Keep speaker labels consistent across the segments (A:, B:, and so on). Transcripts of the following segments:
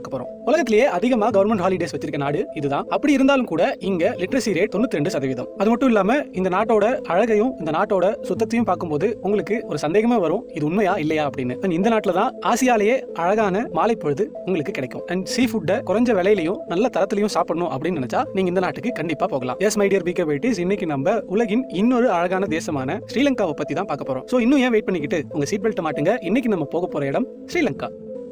A: பார்க்க போறோம் உலகத்திலேயே அதிகமா கவர்மெண்ட் ஹாலிடேஸ் வச்சிருக்க நாடு இதுதான். அப்படி இருந்தாலும் கூட இங்க லிட்ரஸி ரேட் தொண்ணூத்தி ரெண்டு சதவீதம். அது மட்டும் இல்லாம இந்த நாட்டோட அழகையும் இந்த நாட்டோட சுத்தத்தையும் பார்க்கும்போது உங்களுக்கு ஒரு சந்தேகமே வரும் இது உண்மையா இல்லையா அப்படின்னு. இந்த நாட்டில் தான் ஆசியாலேயே அழகான மாலை பொழுது உங்களுக்கு கிடைக்கும். அண்ட் சீ ஃபுட்டை குறைஞ்ச விலையிலையும் நல்ல தரத்திலையும் சாப்பிடணும் அப்படின்னு நினைச்சா நீங்க இந்த நாட்டுக்கு கண்டிப்பா போகலாம். எஸ் மைடியர் பிகே வெயிட்டிஸ் இன்னைக்கு நம்ம உலகின் இன்னொரு அழகான தேசமான ஸ்ரீலங்காவை பத்தி தான் பார்க்க போறோம். ஸோ இன்னும் ஏன் வெயிட் பண்ணிக்கிட்டு உங்க சீட் பெல்ட் மாட்டுங்க. இன்னைக்கு நம்ம போக போற இடம் ஸ்ரீலங்கா.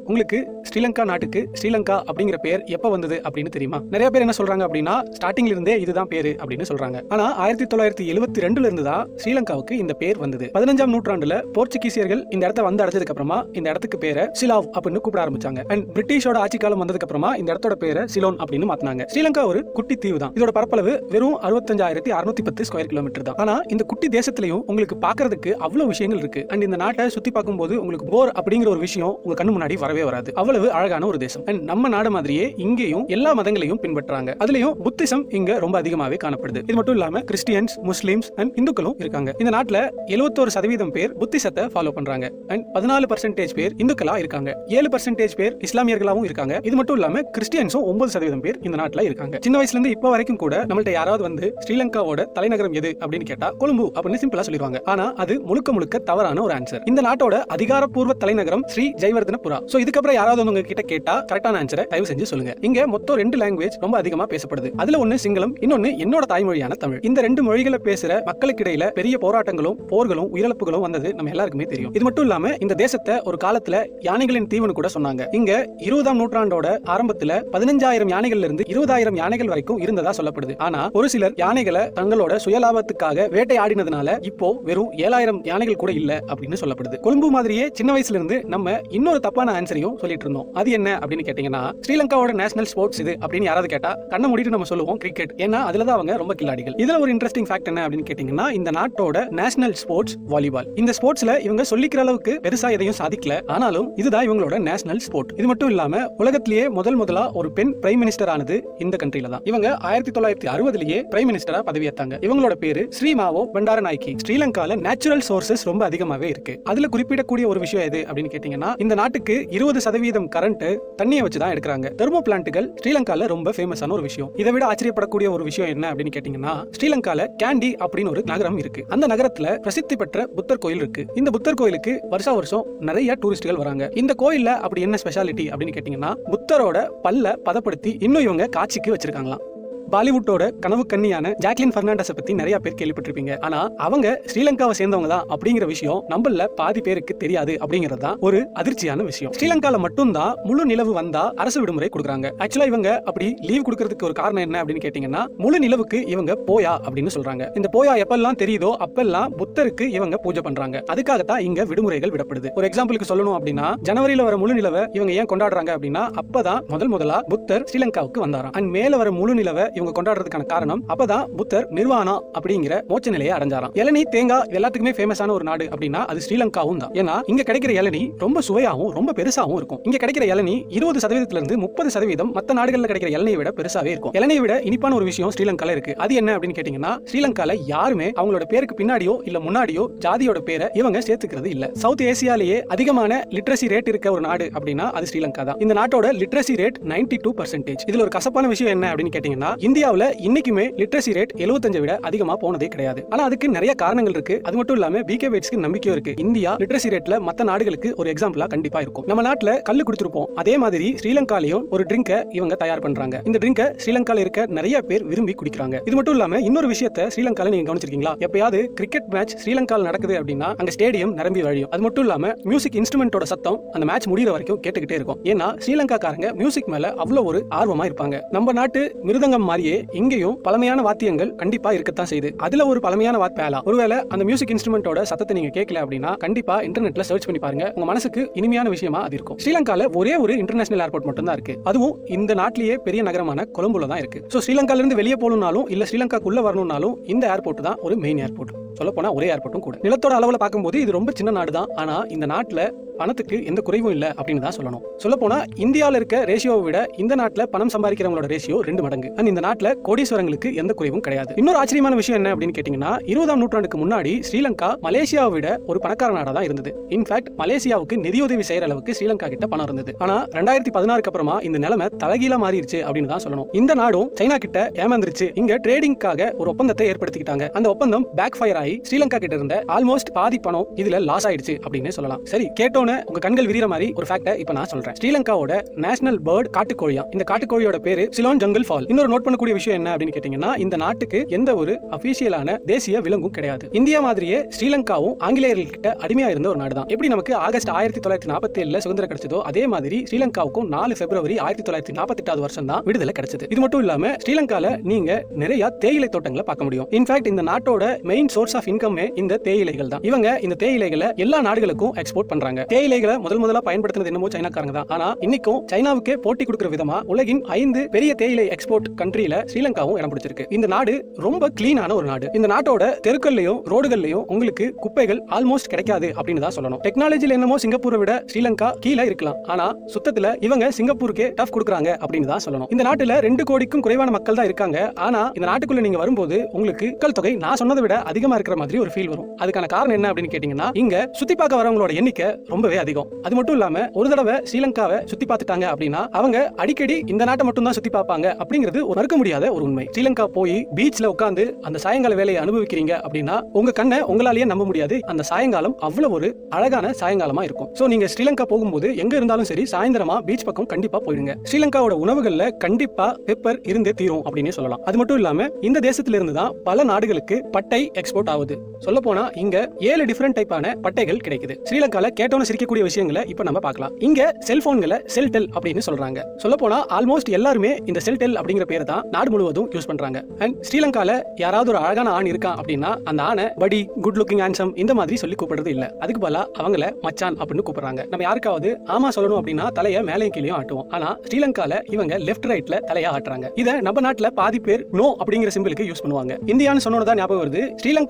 A: உங்களுக்கு ஸ்ரீலங்கா நாட்டுக்கு ஸ்ரீலங்கா அப்படிங்கிற பேர் எப்ப வந்தது அப்படின்னு தெரியுமா? நிறைய பேர் என்ன சொல்றாங்க அப்படின்னா ஸ்டார்டிங்ல இருந்தே இதுதான் பேரு அப்படின்னு சொல்றாங்க. ஆனா ஆயிரத்தி தொள்ளாயிரத்தி எழுபத்தி ரெண்டுல இருந்து தான் ஸ்ரீலங்காவுக்கு இந்த பேர் வந்தது. பதினஞ்சாம் நூற்றாண்டுல போர்ச்சுகீசியர்கள் இந்த இடத்த வந்து அடைஞ்சதுக்கு அப்புறமா இந்த இடத்துக்கு பேரை சிலாவ் அப்படின்னு கூப்பிட ஆரம்பிச்சாங்க. அண்ட் பிரிட்டிஷோட ஆட்சி காலம் வந்ததுக்கு அப்புறமா இந்த இடத்தோட பேரை சிலோன் அப்படின்னு மாத்தினாங்க. ஸ்ரீலங்கா ஒரு குட்டி தீவு தான். இதோட பரப்பளவு வெறும் அறுபத்தஞ்சாயிரத்தி அறுநூத்தி பத்து ஸ்கொயர் கிலோமீட்டர் தான். ஆனா இந்த குட்டி தேசத்திலையும் உங்களுக்கு பாக்குறதுக்கு அவ்வளவு விஷயங்கள் இருக்கு. அண்ட் இந்த நாட்டை சுத்தி பார்க்கும்போது உங்களுக்கு போர் அப்படிங்கிற ஒரு விஷயம் உங்க கண்ணு முன்னாடி வரவே வரவே வராது. அவ்வளவு அழகான ஒரு தேசம். அண்ட் நம்ம நாடு மாதிரியே இங்கேயும் எல்லா மதங்களையும் பின்பற்றாங்க. அதுலயும் புத்திசம் இங்க ரொம்ப அதிகமாவே காணப்படுது. இது மட்டும் இல்லாம கிறிஸ்டியன்ஸ் முஸ்லிம்ஸ் அண்ட் இந்துக்களும் இருக்காங்க. இந்த நாட்டுல எழுபத்தோரு சதவீதம் பேர் புத்திசத்தை ஃபாலோ பண்றாங்க. அண்ட் பதினாலு பர்சன்டேஜ் பேர் இந்துக்களா இருக்காங்க. ஏழு பர்சன்டேஜ் பேர் இஸ்லாமியர்களாவும் இருக்காங்க. இது மட்டும் இல்லாம கிறிஸ்டியன்ஸும் ஒன்பது சதவீதம் பேர் இந்த நாட்டுல இருக்காங்க. சின்ன வயசுல இருந்து இப்போ வரைக்கும் கூட நம்மள்ட்ட யாராவது வந்து ஸ்ரீலங்காவோட தலைநகரம் எது அப்படின்னு கேட்டா கொழும்பு அப்படின்னு சிம்பிளா சொல்லிடுவாங்க. ஆனா அது முழுக்க முழுக்க தவறான ஒரு ஆன்சர் இந்த நாட்டோட அதிகாரப்பூர்வ தலைநகரம் ஸ்ரீ ஜெயவர்தனபுரா. சோ இதுக்கப்புறம் யாராவது உங்க கிட்ட கேட்டா கரெக்டான ஆன்சரை தயவு செஞ்சு சொல்லுங்க. இங்க மொத்தம் ரெண்டு லாங்குவேஜ் ரொம்ப அதிகமா பேசப்படுது. அதுல ஒண்ணு சிங்களம் இன்னொன்னு என்னோட தாய்மொழியான தமிழ். இந்த ரெண்டு மொழிகளை பேசுற மக்களுக்கு இடையில பெரிய போராட்டங்களும் போர்களும் உயிரிழப்புகளும் வந்தது நம்ம எல்லாருக்குமே தெரியும். இது மட்டும் இல்லாம இந்த தேசத்தை ஒரு காலத்துல யானைகளின் தீவுன்னு கூட சொன்னாங்க. இங்க இருபதாம் நூற்றாண்டோட ஆரம்பத்துல பதினஞ்சாயிரம் யானைகள்ல இருந்து இருபதாயிரம் யானைகள் வரைக்கும் இருந்ததா சொல்லப்படுது. ஆனா ஒரு சிலர் யானைகளை தங்களோட சுயலாபத்துக்காக வேட்டையாடினதுனால இப்போ வெறும் ஏழாயிரம் யானைகள் கூட இல்ல அப்படின்னு சொல்லப்படுது. கொழும்பு மாதிரியே சின்ன வயசுல இருந்து நம்ம இன்னொரு தப்பான மாதிரியும் சொல்லிட்டு இருந்தோம். அது என்ன அப்படின்னு கேட்டீங்கன்னா ஸ்ரீலங்காவோட நேஷனல் ஸ்போர்ட்ஸ் இது அப்படின்னு யாராவது கேட்டா கண்ணை முடிட்டு நம்ம சொல்லுவோம் கிரிக்கெட் ஏன்னா அதுல தான் அவங்க ரொம்ப கில்லாடிகள். இதுல ஒரு இன்ட்ரெஸ்டிங் ஃபேக்ட் என்ன அப்படின்னு கேட்டீங்கன்னா இந்த நாட்டோட நேஷனல் ஸ்போர்ட்ஸ் வாலிபால் இந்த ஸ்போர்ட்ஸ்ல இவங்க சொல்லிக்கிற அளவுக்கு பெருசா எதையும் சாதிக்கல. ஆனாலும் இதுதான் இவங்களோட நேஷனல் ஸ்போர்ட் இது மட்டும் இல்லாம உலகத்திலேயே முதல் முதலா ஒரு பெண் பிரைம் மினிஸ்டர் ஆனது இந்த கண்ட்ரில தான். இவங்க ஆயிரத்தி தொள்ளாயிரத்தி அறுபதுலயே பிரைம் மினிஸ்டரா பதவியேத்தாங்க. இவங்களோட பேரு ஸ்ரீமாவோ பண்டார நாய்க்கி. ஸ்ரீலங்கால நேச்சுரல் சோர்சஸ் ரொம்ப அதிகமாவே இருக்கு. அதுல குறிப்பிடக்கூடிய ஒரு விஷயம் எது அப்படின்னு கேட்டீங்கன்னா இந்த நாட்டுக்கு இருபது சதவீதம் கரண்ட் தண்ணியை வச்சு தான் எடுக்கிறாங்க. தெர்மோ பிளான்ட்டுகள் ஸ்ரீலங்கால ரொம்ப ஃபேமஸான ஒரு விஷயம். இதை விட ஆச்சரியப்படக்கூடிய ஒரு விஷயம் என்ன அப்படின்னு கேட்டீங்கன்னா ஸ்ரீலங்கால கேண்டி அப்படின்னு ஒரு நகரம் இருக்கு. அந்த நகரத்துல பிரசித்தி பெற்ற புத்தர் கோயில் இருக்கு. இந்த புத்தர் கோயிலுக்கு வருஷா வருஷம் நிறைய டூரிஸ்டுகள் வராங்க. இந்த கோயில்ல அப்படி என்ன ஸ்பெஷாலிட்டி அப்படின்னு கேட்டீங்கன்னா புத்தரோட பல்ல பதப்படுத்தி இன்னும் இவங்க காட்சிக்கு வச்சிருக்காங்களாம். பாலிவுட்டோட கனவு கண்ணியான ஜாக்லின் பெர்னாண்டஸை பத்தி நிறைய பேர் கேள்விப்பட்டிருப்பீங்க. ஆனா அவங்க ஸ்ரீலங்காவை சேர்ந்தவங்க தான் அப்படிங்கிற விஷயம் நம்மள பாதி பேருக்கு தெரியாது அப்படிங்கிறது தான் ஒரு அதிர்ச்சியான விஷயம். ஸ்ரீலங்கால மட்டும்தான் முழு நிலவு வந்தா அரசு விடுமுறை கொடுக்குறாங்க. ஆக்சுவலா இவங்க அப்படி லீவ் கொடுக்கறதுக்கு ஒரு காரணம் என்ன அப்படின்னு கேட்டீங்கன்னா முழு நிலவுக்கு இவங்க போயா அப்படின்னு சொல்றாங்க. இந்த போயா எப்பெல்லாம் தெரியுதோ அப்பெல்லாம் புத்தருக்கு இவங்க பூஜை பண்றாங்க. அதுக்காகத்தான் இங்க விடுமுறைகள் விடப்படுது. ஒரு எக்ஸாம்பிளுக்கு சொல்லணும் அப்படின்னா ஜனவரியில வர முழு நிலவை இவங்க ஏன் கொண்டாடுறாங்க அப்படின்னா அப்பதான் முதல் முதலா புத்தர் ஸ்ரீலங்காவுக்கு வந்தாராம். அண்ட் மேல வர முழு நிலவை இவங்க கொண்டாடுறதுக்கான காரணம் அப்பதான் புத்தர் நிர்வாணா அப்படிங்கிற மோட்ச நிலையை அடைஞ்சாராம். இளநீ தேங்காய் எல்லாத்துக்குமே ஃபேமஸான ஒரு நாடு அப்படின்னா அது ஸ்ரீலங்காவும் தான். ஏன்னா இங்க கிடைக்கிற இளநீ ரொம்ப சுவையாகவும் ரொம்ப பெருசாகவும் இருக்கும். இங்க கிடைக்கிற இளநீ இருபது சதவீதத்துல இருந்து முப்பது சதவீதம் மற்ற நாடுகள்ல கிடைக்கிற இளநியை விட பெருசாவே இருக்கும். இளநியை விட இனிப்பான ஒரு விஷயம் ஸ்ரீலங்கால இருக்கு. அது என்ன அப்படின்னு கேட்டீங்கன்னா ஸ்ரீலங்கால யாருமே அவங்களோட பேருக்கு பின்னாடியோ இல்ல முன்னாடியோ ஜாதியோட பேரை இவங்க சேர்த்துக்கிறது இல்ல. சவுத் ஏசியாலேயே அதிகமான லிட்ரஸி ரேட் இருக்க ஒரு நாடு அப்படின்னா அது ஸ்ரீலங்கா தான். இந்த நாட்டோட literacy rate ninety two percentage இதுல ஒரு கசப்பான விஷயம் என்ன அப்படின்னு கேட்டீங்கன்னா இந்தியாவில் இன்னைக்குமே லிட்ரஸி ரேட் 75 விட அதிகமா போனதே கிடையாது. ஆனா அதுக்கு நிறைய காரணங்கள் இருக்கு. அது மட்டும் இல்லாம பிகே வேட்ஸ்க்கு நம்பிக்கையும் இருக்கு. இந்தியா லிட்ரஸி ரேட்ல மற்ற நாடுகளுக்கு ஒரு எக்ஸாம்பிளா கண்டிப்பா இருக்கும். நம்ம நாட்டுல கல்லு கொடுத்துருப்போம் அதே மாதிரி ஸ்ரீலங்காலையும் ஒரு ட்ரிங்கை இவங்க தயார் பண்றாங்க. இந்த ட்ரிங்கை ஸ்ரீலங்கால இருக்க நிறைய பேர் விரும்பி குடிக்கிறாங்க. இது மட்டும் இல்லாம இன்னொரு விஷயத்தை ஸ்ரீலங்கால நீங்க கவனிச்சிருக்கீங்களா? எப்பயாவது கிரிக்கெட் மேட்ச் ஸ்ரீலங்கால நடக்குது அப்படின்னா அங்க ஸ்டேடியம் நிரம்பி வழியும். அது மட்டும் இல்லாம மியூசிக் இன்ஸ்ட்ருமெண்டோட சத்தம் அந்த மேட்ச் முடிகிற வரைக்கும் கேட்டுக்கிட்டே இருக்கும். ஏன்னா ஸ்ரீலங்காக்காரங்க மியூசிக் மேல அவ்வளவு ஒரு ஆர்வமா இருப்பாங்க. நம்ம நாட்டு மிருதங்கம் மாதிரி மாதிரியே இங்கேயும் பழமையான வாத்தியங்கள் கண்டிப்பா இருக்கத்தான் செய்யுது. அதுல ஒரு பழமையான வாத் பேலா ஒருவேளை அந்த மியூசிக் இன்ஸ்ட்ருமெண்டோட சத்தத்தை நீங்க கேட்கல அப்படின்னா கண்டிப்பா இன்டர்நெட்ல சர்ச் பண்ணி பாருங்க. உங்க மனசுக்கு இனிமையான விஷயமா அது இருக்கும். ஸ்ரீலங்கால ஒரே ஒரு இன்டர்நேஷனல் ஏர்போர்ட் மட்டும் தான் இருக்கு. அதுவும் இந்த நாட்டிலேயே பெரிய நகரமான கொலம்புல தான் இருக்கு. ஸோ ஸ்ரீலங்கால இருந்து வெளியே போகணும்னாலும் இல்ல ஸ்ரீலங்காக்குள்ள வரணும்னாலும் இந்த ஏர்போர்ட் தான் ஒரு மெயின் ஏர்போர்ட் சொல்ல போனா ஒரே ஏர்போர்ட்டும் கூட. நிலத்தோட அளவுல பார்க்கும்போது இது ரொம்ப சின்ன நாடு தான் ஆனா இந்த நாட்டுல பணத்துக்கு எந்த குறைவும் இல்லை அப்படின்னு தான் சொல்லணும். சொல்ல போனா இந்தியாவில் இருக்க ரேஷியோவை விட இந்த நாட்டில் பணம் சம்பாதிக்கிறவங்களோட ரேஷியோ ரெண்டு மடங்கு. அண்ட் இந்த நாட்டில் கோடீஸ்வரங்களுக்கு எந்த குறைவும் கிடையாது. இன்னொரு ஆச்சரியமான விஷயம் என்ன அப்படின்னு கேட்டிங்கன்னா இருபதாம் நூற்றாண்டுக்கு முன்னாடி ஸ்ரீலங்கா மலேசியாவை விட ஒரு பணக்கார நாடாக தான் இருந்தது. இன்ஃபேக்ட் மலேசியாவுக்கு நிதியுதவி செய்யற அளவுக்கு ஸ்ரீலங்கா கிட்ட பணம் இருந்தது. ஆனா ரெண்டாயிரத்தி பதினாறுக்கு அப்புறமா இந்த நிலைமை தலைகீழா மாறிடுச்சு அப்படின்னு தான் சொல்லணும். இந்த நாடும் சைனா கிட்ட ஏமாந்துருச்சு. இங்க ட்ரேடிங்காக ஒரு ஒப்பந்தத்தை ஏற்படுத்திக்கிட்டாங்க. அந்த ஒப்பந்தம் பேக் ஃபயர் ஆகி ஸ்ரீலங்கா கிட்ட இருந்த ஆல்மோஸ்ட் பாதி பணம் இதுல லாஸ் ஆயிடுச்சு அப்படின்னு சொல்லலாம். சரி கேட்டோன்னு உங்க கண்கள் விரிகிற மாதிரி ஒரு ஃபேக்ட இப்ப நான் சொல்றேன். ஸ்ரீலங்காவோட நேஷனல் பேர்ட் காட்டுக்கோழியா? இந்த காட்டுக்கோழியோட பேரு சிலோன் ஜங்கல் ஃபால் இன்னொரு நோட் பண்ணக்கூடிய விஷயம் என்ன அப்படின்னு கேட்டீங்கன்னா இந்த நாட்டுக்கு எந்த ஒரு அபிஷியலான தேசிய விலங்கும் கிடையாது. இந்தியா மாதிரியே ஸ்ரீலங்காவும் ஆங்கிலேயர்கள் கிட்ட அடிமையா இருந்த ஒரு நாடு தான் எப்படி நமக்கு ஆகஸ்ட் ஆயிரத்தி தொள்ளாயிரத்தி நாற்பத்தி ஏழுல சுதந்திரம் கிடைச்சதோ அதே மாதிரி ஸ்ரீலங்காவுக்கும் நாலு பிப்ரவரி ஆயிரத்தி தொள்ளாயிரத்தி நாற்பத்தி எட்டாவது வருஷம் தான் விடுதலை கிடைச்சது. இது மட்டும் இல்லாம ஸ்ரீலங்கால நீங்க நிறைய தேயிலை தோட்டங்களை பார்க்க முடியும். இன்ஃபேக்ட் இந்த நாட்டோட மெயின் சோர்ஸ் ஆஃப் இன்கம்மே இந்த தேயிலைகள் தான். இவங்க இந்த தேயிலைகளை எல்லா நாடுகளுக்கும் எக்ஸ்போர்ட் பண்றாங்க. தேயிலைகளை முதல் முதலா பயன்படுத்தினது என்னமோ சைனாக்காரங்க தான். ஆனா இன்னைக்கும் சைனாவுக்கே போட்டி கொடுக்கிற விதமா உலகின் ஐந்து பெரிய தேயிலை எக்ஸ்போர்ட் கண்ட்ரியில ஸ்ரீலங்காவும் இடம் பிடிச்சிருக்கு. இந்த நாடு ரொம்ப கிளீனான ஒரு நாடு. இந்த நாட்டோட தெருக்கள்லயும் ரோடுகள்லயும் உங்களுக்கு குப்பைகள் ஆல்மோஸ்ட் கிடைக்காது அப்படின்னு தான் சொல்லணும். டெக்னாலஜில என்னமோ சிங்கப்பூரை விட ஸ்ரீலங்கா கீழே இருக்கலாம். ஆனா சுத்தத்துல இவங்க சிங்கப்பூருக்கே டஃப் கொடுக்குறாங்க அப்படின்னு தான் சொல்லணும். இந்த நாட்டுல ரெண்டு கோடிக்கும் குறைவான மக்கள் தான் இருக்காங்க. ஆனா இந்த நாட்டுக்குள்ள நீங்க வரும்போது உங்களுக்கு மக்கள் தொகை நான் சொன்னதை விட அதிகமா இருக்கிற மாதிரி ஒரு ஃபீல் வரும். அதுக்கான காரணம் என்ன அப்படின்னு கேட்டீங்கன்னா இங்க சுத்தி பார்க்க வரவங்களோட எண்ணிக்கை ரொம்பவே அதிகம். அது மட்டும் இல்லாம ஒரு தடவை ஸ்ரீலங்காவை சுத்தி பார்த்துட்டாங்க அப்படின்னா அவங்க அடிக்கடி இந்த நாட்டை மட்டும் தான் சுத்தி பார்ப்பாங்க அப்படிங்கிறது ஒரு மறுக்க முடியாத ஒரு உண்மை. ஸ்ரீலங்கா போய் பீச்ல உட்காந்து அந்த சாயங்கால வேலையை அனுபவிக்கிறீங்க அப்படின்னா உங்க கண்ணை உங்களாலேயே நம்ப முடியாது. அந்த சாயங்காலம் அவ்வளவு ஒரு அழகான சாயங்காலமா இருக்கும். சோ நீங்க ஸ்ரீலங்கா போகும்போது எங்க இருந்தாலும் சரி சாயந்தரமா பீச் பக்கம் கண்டிப்பா போயிடுங்க ஸ்ரீலங்காவோட உணவுகள்ல கண்டிப்பா பெப்பர் இருந்தே தீரும் அப்படின்னு சொல்லலாம். அது மட்டும் இல்லாம இந்த தேசத்துல இருந்து தான் பல நாடுகளுக்கு பட்டை எக்ஸ்போர்ட் ஆகுது. சொல்ல போனா இங்க ஏழு டிஃபரெண்ட் டைப்பான பட்டைகள் கிடைக்குது. ஸ்ரீலங்கால கேட்டோன்னு சிரிக்கக்கூடிய விஷயங்களை இப்ப நம்ம பார்க்கலாம். இங்க செல்போன்களை செல்டெல் அப்படின்னு சொல்றாங்க. சொல்ல போனா ஆல்மோஸ்ட் எல்லாருமே இந்த செல்டெல் அப்படிங்கிற பேரை தான் நாடு முழுவதும் யூஸ் பண்றாங்க. அண்ட் ஸ்ரீலங்கால யாராவது ஒரு அழகான ஆண் இருக்கான் அப்படின்னா அந்த ஆணை படி குட் லுக்கிங் ஹேண்ட்ஸம் இந்த மாதிரி சொல்லி கூப்பிடுறது இல்ல. அதுக்கு பதிலா அவங்கள மச்சான் அப்படின்னு கூப்பிடுறாங்க. நம்ம யாருக்காவது ஆமா சொல்லணும் அப்படின்னா தலையை மேலையும் கீழயும் ஆட்டுவோம். ஆனா ஸ்ரீலங்கால இவங்க லெஃப்ட் ரைட்ல தலையா ஆட்டுறாங்க. இத நம்ம நாட்டுல பாதி பேர் நோ அப்படிங்கிற சிம்பிளுக்கு யூஸ் பண்ணுவாங்க. இந்தியான்னு சொன்னோட தான் ஞாபகம் வருது.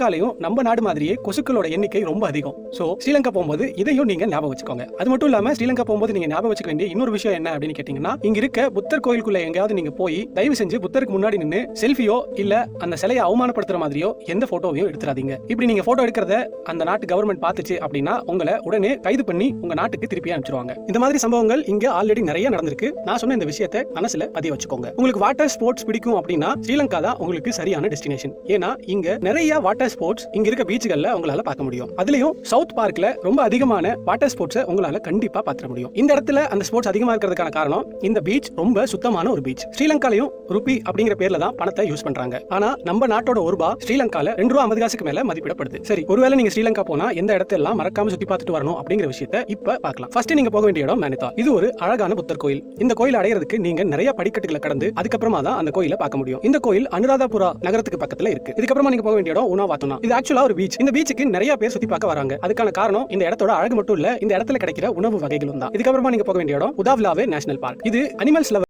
A: ஸ்ரீலங்காலையும் நம்ம நாடு மாதிரியே கொசுக்களோட எண்ணிக்கை ரொம்ப அதிகம். சோ ஸ்ரீலங்கா போகும்போது இதையும் நீங்க ஞாபகம் வச்சுக்கோங்க. அது மட்டும் இல்லாம ஸ்ரீலங்கா போகும்போது நீங்க ஞாபகம் வச்சுக்க வேண்டிய இன்னொரு விஷயம் என்ன அப்படின்னு கேட்டீங்கன்னா இங்க இருக்க புத்தர் கோயிலுக்குள்ள எங்கேயாவது நீங்க போய் தயவு செஞ்சு புத்தருக்கு முன்னாடி நின்னு செல்ஃபியோ இல்ல அந்த சிலையை அவமானப்படுத்துற மாதிரியோ எந்த போட்டோவையும் எடுத்துறாதீங்க. இப்படி நீங்க போட்டோ எடுக்கிறத அந்த நாட்டு கவர்மெண்ட் பார்த்துச்சு அப்படின்னா உங்களை உடனே கைது பண்ணி உங்க நாட்டுக்கு திருப்பி அனுப்பிச்சிருவாங்க. இந்த மாதிரி சம்பவங்கள் இங்க ஆல்ரெடி நிறைய நடந்திருக்கு. நான் சொன்ன இந்த விஷயத்தை மனசுல பதிய வச்சுக்கோங்க. உங்களுக்கு வாட்டர் ஸ்போர்ட்ஸ் பிடிக்கும் அப்படின்னா ஸ்ரீலங்கா தான் உங்களுக்கு சரியான டெஸ்டினேஷன் ஏன்னா இங்க நிறைய வாட்டர் ஸ்போர்ட்ஸ் இங்க இருக்க பீச்சுகள்ல உங்களால பார்க்க முடியும். அதுலயும் சவுத் பார்க்ல ரொம்ப அதிகமான வாட்டர் ஸ்போர்ட்ஸை உங்களால கண்டிப்பா பாத்திர முடியும். இந்த இடத்துல அந்த ஸ்போர்ட்ஸ் அதிகமா இருக்கிறதுக்கான காரணம் இந்த பீச் ரொம்ப சுத்தமான ஒரு பீச் ஸ்ரீலங்காலையும் ருபி அப்படிங்கிற பேர்ல தான் பணத்தை யூஸ் பண்றாங்க. ஆனா நம்ம நாட்டோட ஒரு ரூபா ஸ்ரீலங்கால ரெண்டு ரூபா ஐம்பது காசுக்கு மேல மதிப்பிடப்படுது. சரி ஒருவேளை நீங்க ஸ்ரீலங்கா போனா எந்த இடத்தெல்லாம் மறக்காம சுத்தி பார்த்துட்டு வரணும் அப்படிங்கிற விஷயத்த இப்ப பார்க்கலாம். ஃபர்ஸ்ட் நீங்க போக வேண்டிய இடம் மேனிதா இது ஒரு அழகான புத்தர் கோயில். இந்த கோயில் அடையிறதுக்கு நீங்க நிறைய படிக்கட்டுகளை கடந்து அதுக்கப்புறமா தான் அந்த கோயிலை பார்க்க முடியும். இந்த கோயில் அனுராதாபுரா நகரத்துக்கு பக்கத்துல இருக்கு. இதுக்கப்புறமா நீங்க போக வேண்டிய இடம் உணவாத்தனா இது ஆக்சுவலா ஒரு பீச் இந்த பீச்சுக்கு நிறைய பேர் சுத்தி பார்க்க வராங்க. அதுக்கான காரணம் இந்த இடத்தோட அழகு மட்டும் இல்ல இந்த இடத்துல கிடைக்கிற உணவு வகைகளும் தான். இதுக்கப்புறமா நீங்க போக வேண்டிய இடம் உதாவ்லாவே நேஷனல் பார்க். இது அனிமல்ஸ்